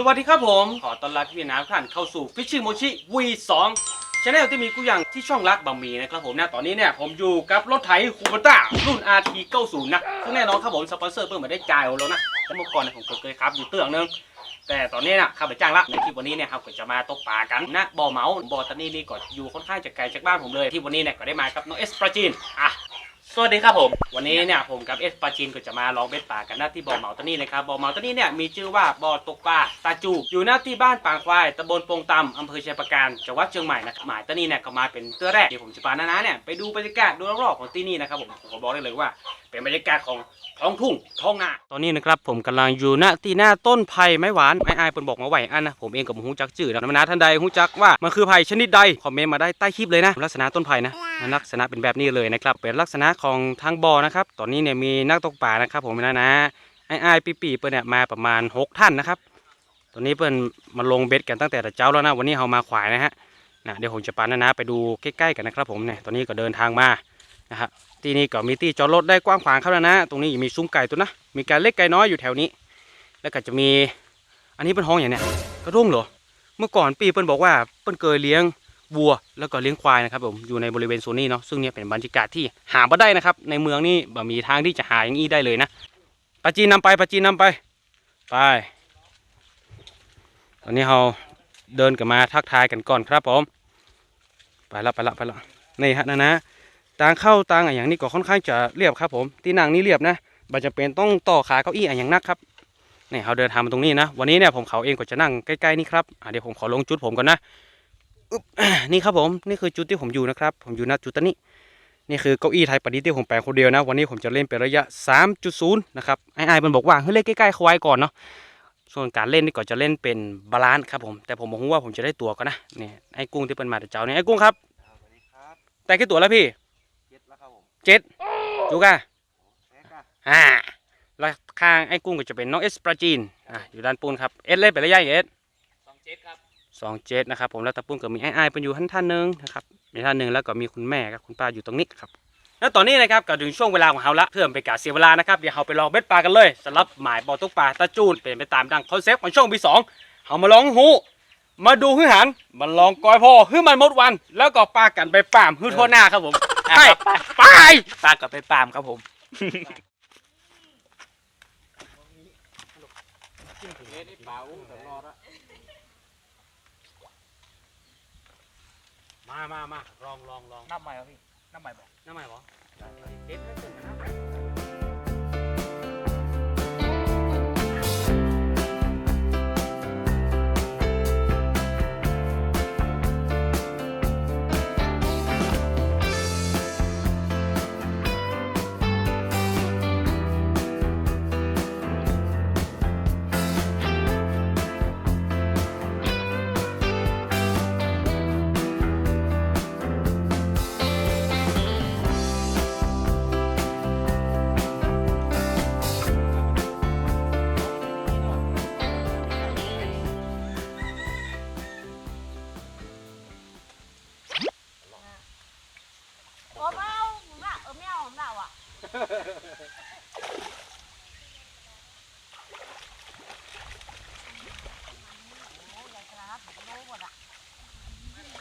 สวัสดีครับผม ขอต้อนรับพี่น้ำท่านเข้าสู่ฟิชชิ n โมชิ V2 ชาแนลที่มีกูอย่างที่ช่องรักบะหมี่นะครับผมนะตอนนี้เนี่ยผมอยู่กับรถไถคูเปต้ารุ่น RT90 นะซึ่งแน่นอนครับผมสปอนเซอร์เพิ่งมาได้จ่ายแล้วนะแต่เมื่อก่อนเนี่ยผมเคยครับอยู่เตื้องนึงแต่ตอนนี้นะข้าไปจ้างละในคลิปวันนี้เนี่ยครับก็จะมาตกปลากันนะบ่อเหมาบ่อตอนนี้นี่ก็อยู่ค่อนข้างจะไกลจากบ้านผมเลยที่วันนี้เนี่ยก็ได้มากับน้องเอสปราจีนอะ สวัสดีครับผม วันนี้เนี่ยผมกับเอสปาจินก็จะมาลองเบ็ดป่ากันหน้าที่บ่อเหมาตานี่นะครับบ่อเหมาตานี่เนี่ยมีชื่อว่าบ่อตกปลาตาจูอยู่หน้าที่บ้านปางควายตำบลโปงตำอำเภอชัยประการจังหวัดเชียงใหม่นะครับหมายตานี่เนี่ยก็มาเป็นเตื้อแรกที่ผมจะพาน้าๆเนี่ยไปดูบรรยากาศดูรอบๆของที่นี่นะครับผมผมขอบอกได้เลยว่า เป็นบรรยากาศของ ท้องทุ่งท้องนาตอนนี้นะครับผมกำลังอยู่ณที่หน้าต้นไผ่ไม้หวานไม้อายเปินบอกมาไหวอันนะผมเองกับหูจักจืดนะนาท่านใดหูจักว่ามันคือไผ่ชนิดใดคอมเมนต์มาได้ใต้คลิปเลยนะลักษณะต้นไผ่นะลักษณะเป็นแบบนี้เลยนะครับเป็นลักษณะของทางบ่อนะครับตอนนี้เนี่ยมีนักตกป่านะครับ ผมนะนะไอ้อายปีปีเปินเนี่ยมาประมาณหกท่านนะครับตอนนี้เปินมาลงเบ็ดกันตั้งแต่แต่เจ้าแล้วนะวันนี้เรามาขวายนะฮะนะเดี๋ยวผมจะปานะนะไปดูใกล้ๆกันนะครับผมเนี่ยตอนนี้ก็เดินทางมานะครับ ที่นี่ก็มีที่จอดรถได้กว้างขวางครับแล้วนะ ตรงนี้มีซุ้มไก่ตัวนะ มีไก่เล็กไก่น้อยอยู่แถวนี้ แล้วก็จะมี อันนี้เป็นห้องอย่างเนี้ยกระด้งเหรอ เมื่อก่อนปีเปิ้ลบอกว่าเปิ้ลเคยเลี้ยงวัวแล้วก็เลี้ยงควายนะครับผม อยู่ในบริเวณโซนนี้เนาะ ซึ่งเนี่ยเป็นบรรยากาศที่หาไม่ได้นะครับ ในเมืองนี่บ่มีทางที่จะหาอย่างนี้ได้เลยนะปาจีนนำไปปาจีนนำไป ไป ตอนนี้เราเดินกันมาทักทายกันก่อนครับผม ไปละไปละไปละนี่ฮะนะนะ ทางเข้าทางอะอย่างนี้ก็ค่อนข้างจะเรียบครับผมที่นั่งนี่เรียบนะบัจะเป็นต้องต่อขาเก้าอี้อะอย่างนักครับนี่เขาเดินทางมาตรงนี้นะวันนี้เนี่ยผมเขาเองก็จะนั่งใกล้ๆนี่ครับอะเดี๋ยวผมขอลงจุดผมก่อนนะอึ๊บนี่ครับผมนี่คือจุดที่ผมอยู่นะครับ ผมอยู่ณจุดตรงนี้นี่คือเก้าอี้ไทยประดิษฐ์ที่ผมแปลงคนเดียวนะ วันนี้ผมจะเล่นเป็นระยะ 3.0 นะครับไอ้ไอ้มันบอกว่าให้เล่นใกล้ๆเขาไว้ก่อนเนาะส่วนการเล่นนี่ก็จะเล่นเป็นบาลานซ์ครับผมแต่ผมบอกว่าผมจะได้ตัวก่อนนะนี่ไอ้กุ้งที่เป็นมาแต่เจ้าเนี่ยไอ้กุ้งครับสวัสดีครับแต่กี่ตัวแล้วพี่ เจ็ดจูก้าแม็กอะอ่าแล้วข้างไอ้กุ้งก็จะเป็นน้องเอสปราจีนอะอยู่ด้านปูนครับเอสเล่นเป็นระยะเอสสองเจ็ดครับสองเจ็ดนะครับผมแล้วตะปูนก็มีไอ้ไอ้เป็นอยู่ท่านท่านหนึงนะครับมีท่านหนึ่งแล้วก็มีคุณแม่กับคุณป้าอยู่ตรงนี้ครับแล้วตอนนี้นะครับก็ถึงช่วงเวลาของเราละเพื่อไม่เป็นการเสียเวลานะครับเดี๋ยวเราไปลองเบ็ดปลากันเลยสำหรับหมายบอลตุกปลาตะจูนเป็นไปตามดังคอนเซปต์ของช่วงปีสองเรามาลองหูมาดูหื้อหันมาลองกอยพ่อหื้อมันหมดวัน แล้วก็ปลากันไปป่ามหื้อทั่วหน้าครับผม ไปไปปลากับไปปาล์มครับผมมามามาลองลองลองน้ำใหม่ครับพี่น้ำใหม่บอกน้ำใหม่เหรอเด็ดให้ขึ้นมานะ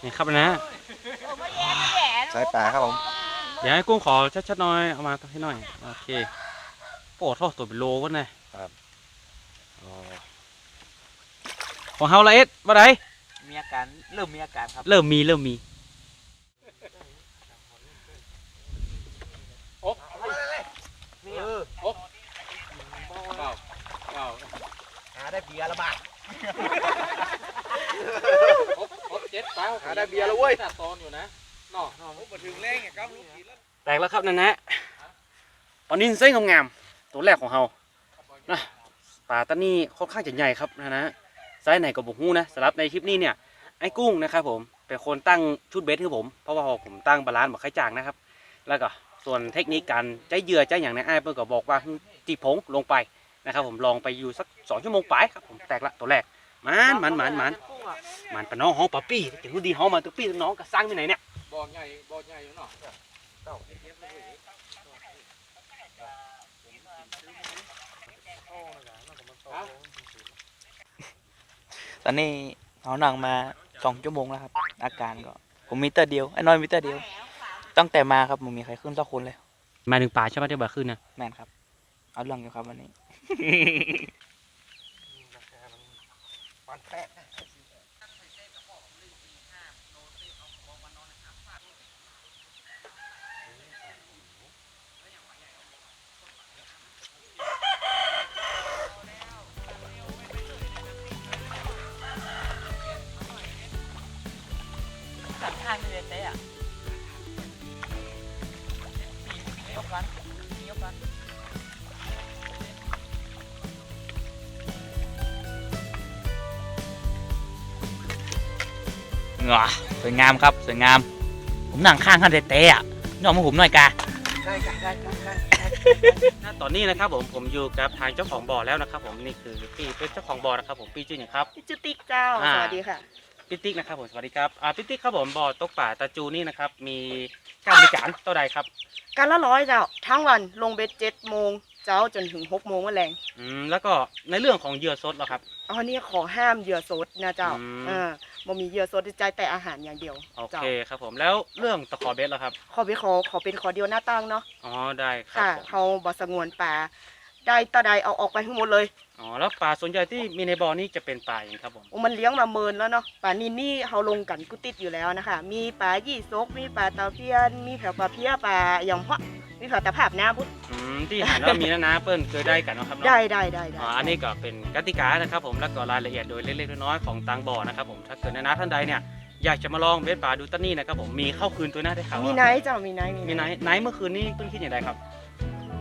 นี่ครับนะสายปลาครับผมเดี๋ยวให้กุ้งขอชัดๆหน่อยเอามาให้หน่อยโอเคโอ้ทอดตัวเป็นโลก็ไงครับอ๋อของเฮาละเอ็ดว่าไดมีอาการเริ่มมีอาการครับ เริ่มมีเริ่มมีเออหาได้เบียร์ละบาท เจ็ดเป้าหาได้เบียร์แล้วเว้ย ตอนอยู่นะนอกนอกมาถึงแรงไงครับลูกกินแล้วแตกแล้วครับนั่นนะปลานินเส้นงามๆตัวแรกของเฮานะปลาตานี่ค่อนข้างจะใหญ่ครับนะนะไซส์ไหนก็บอกฮู้นะสำหรับในคลิปนี้เนี่ยไอ้กุ้งนะครับผมเป็นคนตั้งชุดเบสให้ผมเพราะว่าผมตั้งบาลานซ์บอกใครจ้างนะครับ แล้วก็ส่วนเทคนิคการใจเหยื่อใจอย่างในไอ้ายเปิ้ลก็บอกว่าตีผงลงไปนะครับผมลองไปอยู่สักสองชั่วโมงไปครับผมแตกละตัวแรก มันมันมันมันมันปะน้องห้องปะปี้ถึงดีห้องมาตัวปี้ตัวน้องก็สร้างที่ไหนเนี่ยบ่อใหญ่บ่อใหญ่อยู่เนาะอนนี้เขานั่งมาสองชั่วโมงแล้วครับ อาการก็ ผมมีเตอร์เดียวไอ้น้อยมีเตอร์เดียว ตั้งแต่มาครับผมมีใครขึ้นสักคนเลยหมายถึงป่าใช่ไหมที่บ่าขึ้นนะแมนครับ เอาเรื่องอยู่ครับวันนี้ มัน สวยงามครับสวยงาม ผมนั่งข้างข้างเต้ๆอะนี่ออกมาผมหน่อยกาได้กันได้กันได้ณตอนนี้นะครับผมผมอยู่กับทางเจ้าของบ่อแล้วนะครับ ผมนี่คือพี่เป็นเจ้าของบ่อนะครับ ผมพี่ชื่ออย่างครับจุติกเจ้าอ่า สวัสดีค่ะพี่ติ๊กนะครับผมสวัสดีครับอ่าพี่ติ๊กครับผมบ่อตกป่าตาจูนี่นะครับมีการบริการเท่าใดครับ การละร้อยเจ้าทั้งวันลงเบ็ดเจ็ดโมง เจ้าจนถึงหกโมงวันแรงอืมแล้วก็ในเรื่องของเหยื่อสดเหรอครับอันนี้ขอห้ามเหยื่อสดนะเจ้าอืม อ่าบ่มีเหยื่อสดใจแต่อาหารอย่างเดียวโอเจ้าเคครับผมแล้วเรื่องตะขอเบ็ดเหรอครับขอไปขอขอเป็นขอเดียวหน้าตั้งเนาะ อ๋อได้ครับค่ะผมเขาบ่สงวนป่า ได้ตาใดเอาออกไปทั้งหมดเลยอ๋อแล้วปลาส่วนใหญ่ที่มีในบ่อนี่จะเป็นปลาอย่างครับผมโอ้มันเลี้ยงมาเมินแล้วเนาะป่านินนี่เขาลงกันกุติดอยู่แล้วนะคะ มีปลายี่ซกมีปลาตาเพียน มีแผวปลาเพียปลาอย่างเพาะมีแผวตะภาพน้ำพุทธอืมที่หันว่ามีนะนะเปิ้ลเคยได้กันเนาะครับเนาะได้ได้ได้ได้อ๋ออันนี้ก็เป็นกติกานะครับผมแล้วก็รายละเอียดโดยเล็กๆน้อยๆของตังบ่อนะครับผมถ้าเกิดนะนะท่านใดเนี่ยอยากจะมาลองเบ็ดปลาดูตันนี่นะครับผมมีเข้าคืนตัวหน้าได้ข่าวมีว่าไนท์เจ้ามีไนท์มีไหนไหนเมื่อคืนนี้เพิ่งคิดอย่างไรครับ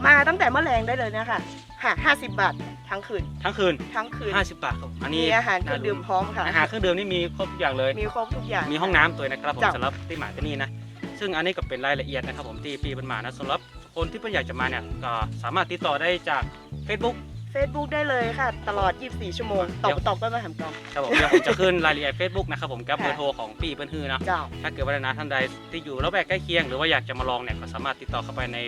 มาตั้งแต่เมื่อแรงได้เลยนะคะค่ะห้าสิบบาททั้งคืนทั้งคืนทั้งคืน 50 บาทครับอันนี้มีอาหารเครื่องดื่มพร้อมค่ะ อาหารเครื่องดื่มนี่มีครบทุกอย่างเลย มีครบทุกอย่าง มีห้องน้ำตัวนะครับผมจ้ะ สำหรับที่หมายที่นี่นะซึ่งอันนี้ก็เป็นรายละเอียดนะครับผมที่ปีเป็นมานะสำหรับคนที่เพิ่งอยากจะมาเนี่ยก็สามารถติดต่อได้จาก Facebook เฟซบุ๊กได้เลยค่ะ ตลอด 24 ชั่วโมงตอบตอบก็มาหำกองครับผมเดี๋ยวผมจะขึ้นรายละเอียด Facebook นะครับผมกับค่ะ เบอร์โทรของปีเปิ้ลฮือนะเจ้า ถ้าเกิดว่านะท่านใดที่อยู่ระแวกใกล้เคียงหรือว่าอยากจะมาลองเนี่ยก็สามารถติดต่อเข้าไปใน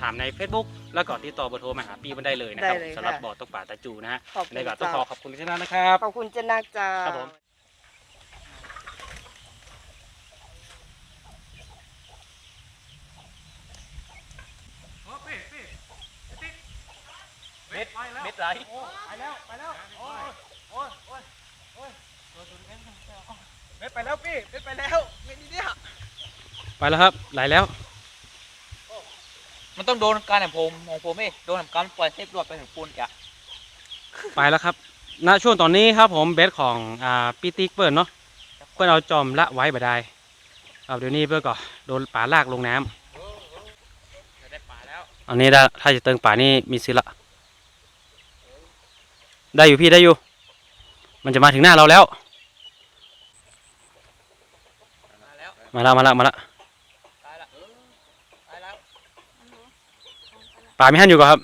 ถามใน Facebook แล้วก็ติดต่อเบอร์โทรมาหาปีมันได้เลยนะครับได้เลยสำหรับค่ะบ่อตกป่าตาจูนะฮะขอบคุในณก็ต้องเจ้าขอขอบคุณที่นั่นนะครับ ขอบคุณเจนักเจ้า ครับผม เม็ดเม็ดไหลไปแล้ว ไปแล้ว โอ้ยโอ้ยโอ้ยโอ้ยตัวตุนเอ็นเม็ดไปแล้วพี่เม็ดไปแล้วเม็ดนี่เนี่ย ไปแล้วครับ ไหลแล้ว มันต้องโดนการแห่งผมของผมเองโดนแห่งการปล่อยเทปรวดไปถึงปูนอะไปแล้วครับ ณ ช่วงตอนนี้ครับผมเบสของอ่าปีติกเปิดเนาะเพื่อนเอาจอมละไว้บ่ได้ครับเดี๋ยวนี้เพื่อนก็โดนป่าลากลงน้ำได้ป่าแล้วอันนี้ได้ถ้าจะเติงป่านี่มีสิละ ได้อยู่พี่ได้อยู่ มันจะมาถึงหน้าเราแล้ว มาแล้ว มาละมาละมาละ ตายละตายแล้ว ป่ามีหันอยู่ก่อนครับ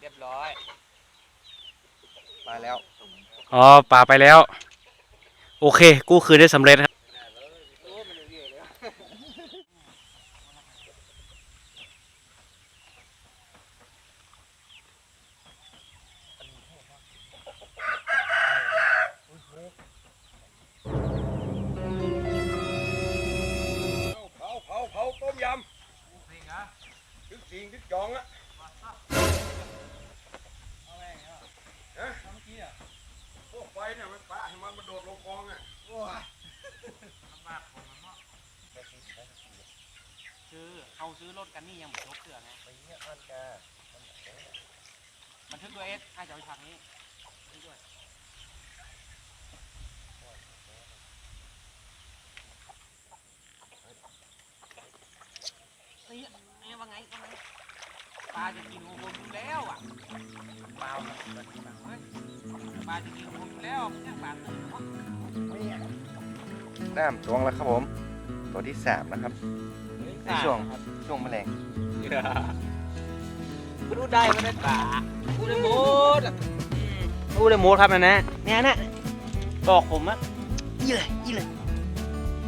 เรียบร้อยมาแล้ว อ๋อป่าไปแล้ว โอเค กู้คืนได้สำเร็จครับ พวกไฟเนี่ยมันปะให้มันมาโดดลงคลองอะโอ้ยคือเขาซื้อรถกันนี่ยังหมดยกเสือไงไปเนี่ยอันแกบันทึกด้วยเอสให้จะไปฉากนี้ด้วยเฮ้ยนี่ว่าไงว่าไง ปลาจะกินหัวผมอยู่แล้วอะเปล่าเฮ้ยปลาจะกินหัวผมอยู่แล้วไม่ใช่ปลาตื่นเนาะน้ำตวงแล้วครับผม ตัวที่สามนะครับ ในช่วงช่วงแมลงพูดได้ไม่ได้ปลาพูดได้หมดอะพูดเลยโมดครับนะนะเนี่ยนะบอกผมอะยี่เลยยี่เลย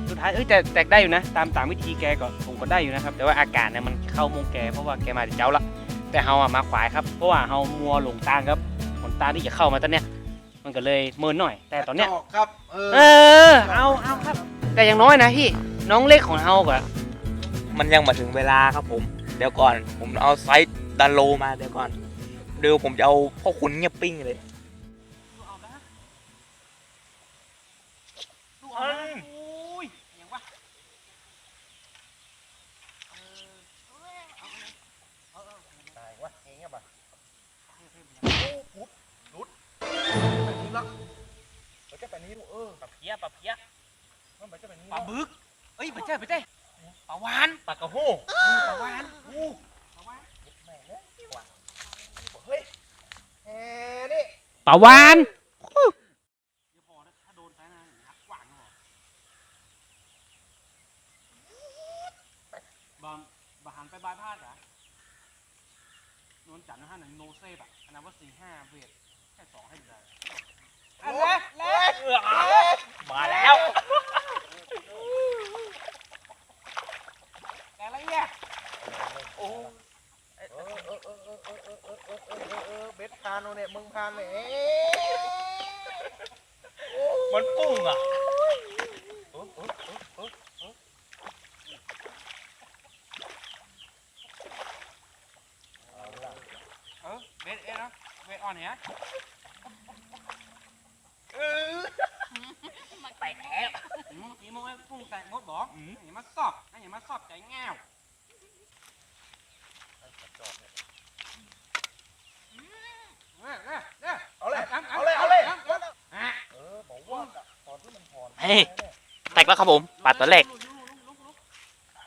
สุดท้ายเอ้ยแต่แตกได้อยู่นะ ตามตามวิธีแกก็ผมก็ได้อยู่นะครับ แต่ว่าอากาศเนี่ยมันเข้ามงแกเพราะว่าแกมาจากเจ้าละ แต่เฮาอะมาขวายครับ เพราะว่าเฮามัวหลงทางครับหนทางที่จะเข้ามาตอนเนี้ย มันก็เลยเมินหน่อย แต่ตอนเนี้ยจอกครับ เออ เออ เอาเอาครับ แต่อย่างน้อยนะพี่น้องเล็กของเราก็มันยังมาถึงเวลาครับผม เดี๋ยวก่อน ผมเอาไซส์ดันโลมาเดี๋ยวก่อน เดี๋ยวผมจะเอาพ่อขุนเงียบปิ้งเลย ดูเอานะอุ้ย ปลาเพี้ยปลาเพี้ยมันจะไปนี้ปลาบึกเอ้ยไปเจ้ไปเจ้ปลาวานปากกระโหปลาวานอู้ปลาวานแม่เนี่ยเฮ้ยแหนี่ปลาวานเดี๋ยวพอนะถ้าโดนไปนะหักกว่างหรอบอมบหันไปบายพาดเหรอนวลจันทร์นะฮะหนึ่งโนเซฟอะอันนั้นว่าสี่ห้าเวทแค่สองให้ได้ แล้วแล้วมาแล้วแรงแล้วเนี่ยโอ้เบ็ดพานเนี่ยมึงพานเนี่ยมันปุ้งอะ งแตกหมดบอกอย่ามาสอบอย่ามาสอบใจแง่วเด้อเด้อเด้อเอาเลย เอาเลย เอาเลยอะเออบอกว่าตอนที่มันพอนเฮ้ยแตกแล้วครับผมปัดตัวแรก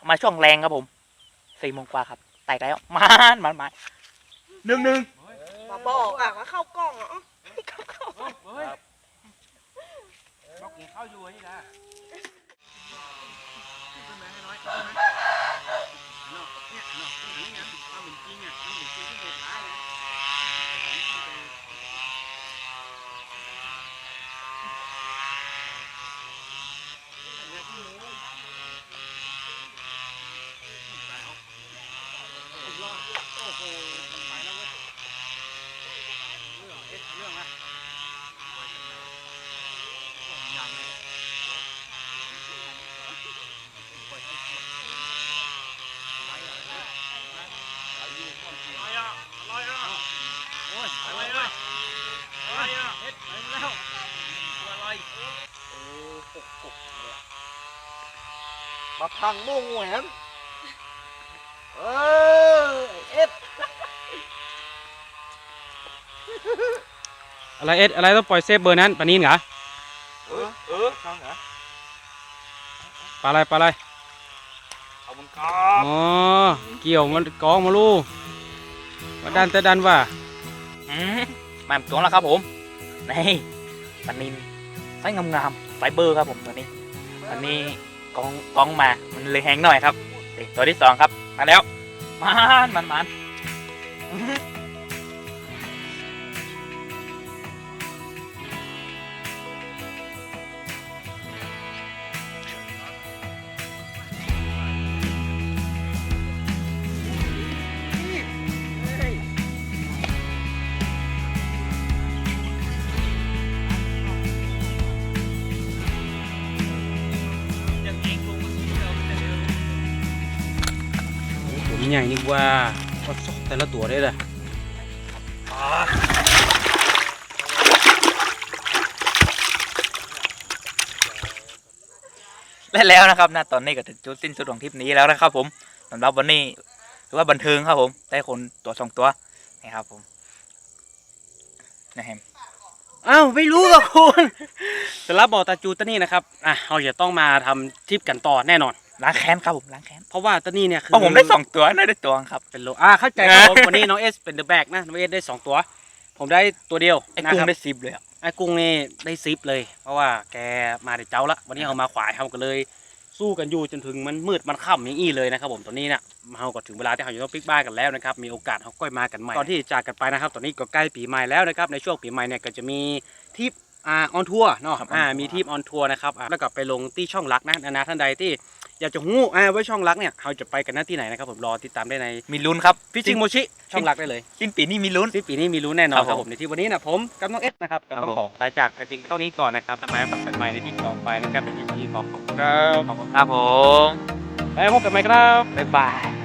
มาช่วงแรงครับผมสี่โมงกว่าครับแตกแล้วมานมันมาหนึ่งหนึ่งมาบอกอะว่าเข้ากล้องอะเฮ้ยเฮ้ยบอกกินข้าวอยู่นี่แหละขึ้นมาให้น้อยขึ้นมาเนาะเนี่ยเนาะอันนี้ไงความเป็นจริงอะมันเป็นจริงที่โหดร้ายเลยนะ มาพังโม่งแหวนเออเอ็ดอะไรเอ็ดอะไรต้องปล่อยเซฟเบอร์นั้นปลานินเหรอเออเออช่างเหรอปลาอะไรปลาอะไรขอบคุณครับอ๋อเกี่ยวมันกองมาลูมาดันแต่ดันว่าอืมมาตัวแล้วครับผมนี่ปันนินไซส์งามๆไฟเบอร์ครับผมตัวนี้อันนี้ กองกองมา มันเลยแห้งหน่อยครับตัวที่สองครับ มาแล้วมันมันมัน ใหญ่นี่ว่าก็ซอกแต่ละตัวได้เลยและแล้วนะครับนะตอนนี้ก็ถึงจุดสิ้นสุดของทริปนี้แล้วนะครับผมสำหรับวันนี้ถือว่าบันเทิงครับผม ได้คนตัวสองตัวนี่ครับผมนะครับอ้าวไม่รู้กับคุณสำหรับบ่อตาจูตะนี่นะครับอะเราจะต้องมาทำทริปกันต่อแน่นอน ล้างแค้นครับผมล้างแค้นเพราะว่าตะนี่เนี่ยคือเพราะผมได้สองตัวน่าได้ตัวครับ เป็นโลอ่าเข้าใจครับผมวันนี้น้องเอสเป็นเดอะแบกนะน้องเอสได้สองตัว ผมได้ตัวเดียวไอ้นะกุ้งครับได้สิบเลยอะไอ้กุ้งนี่ได้ซิปเลย เพราะว่าแกมาเดี๋ยวเจ้าละวันนี้เอามาขวายเขาก็เลย สู้กันอยู่จนถึงมันมืดมันค่ำอย่างอี้เลยนะครับผมตอนนี้เนี่ยเราก็ถึงเวลาที่เราจะต้องปิกบ้านกันแล้วนะครับมีโอกาสเขาก็มากันใหม่ก่อนที่จะจากกันไปนะครับตอนนี้ก็ใกล้ปีใหม่แล้วนะครับในช่วงปีใหม่เนี่ยก็จะมีทริปอ่าออนทัวร์เนาะอ่ามีทริปออนทัวร์นะครับอ่าแล้วก็ไปลงที่ช่องลักนะนะท่านใดที่ อยากจะหู้อ่าว่าช่องรักเนี่ยเขาจะไปกันหน้าที่ไหนนะครับผมรอติดตามได้ในมีลุ้นครับฟิชชิงโมชิช่องรักได้เลยสิ้นปีนี้มีลุ้นสิ้นปีนี้มีรู้แน่นอนครับครับผผมมในที่วันนี้นะผมกับน้องเอสนะครับก็ครับต้องผมขอลาจากไปเพียงเท่านี้ก่อนนะครับทำไมพบกันใหม่ในที่ต่อไปนะครับในที่ขอบคุณครับขอบคุณครับผมไปพบกันใหม่ครับบ๊ายบาย